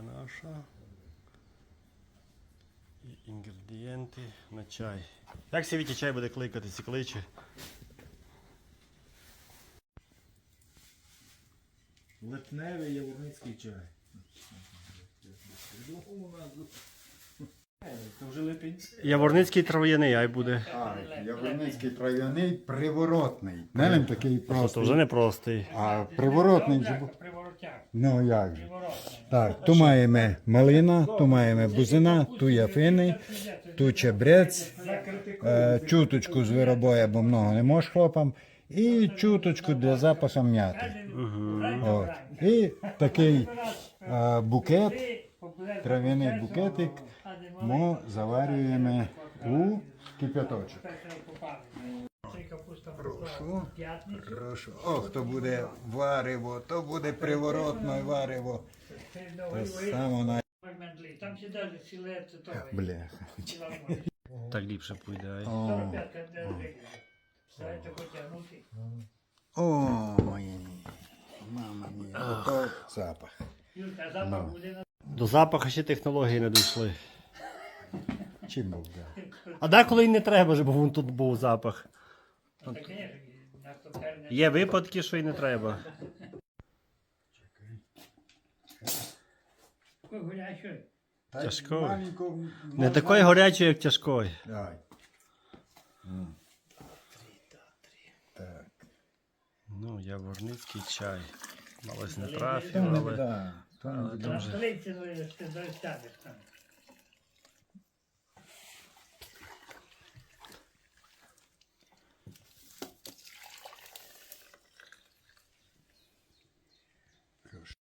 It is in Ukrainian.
Наша. І інгредієнти на чай. Як Світі чай буде кликатися, кличе? Липневий яворницький чай. Це вже липень. Яворницький трав'яний, ай буде. А, Яворницький трав'яний приворотний. Не він такий Це простий. вже не простий. А приворотний же. бу- Приворотяк. Ну як же. Приворотний. Так, ту маємо малина, ту маємо бузина, ту яфини, ту чебрець, е, чуточку з виробою, бо много не можеш хлопам, і чуточку для запасу м'яти. От. І такий е, букет, трав'яний букетик ми заварюємо у кип'яточок. Прошу. Прошу. Ох, то буде варево, то буде приворотне варево. Те саме на... Там сідали ціле це того. Бляха. Так ліпше пойде. Ай. О, 45 кадр. Знаєте, потягнути. о, мої. Мама мія, то запах. Юлька, запах буде на До запаху ще технології не дійшли. Чим дав? А деколи й не треба, щоб вон тут був запах. таке, на то терне. Є випадки, що й не треба. Тяжко. Не такої гарячої, як тяжкої. Давай. Так. Ну, яворницький чай. Малось не трафив, не але. ну, ти достанеш там.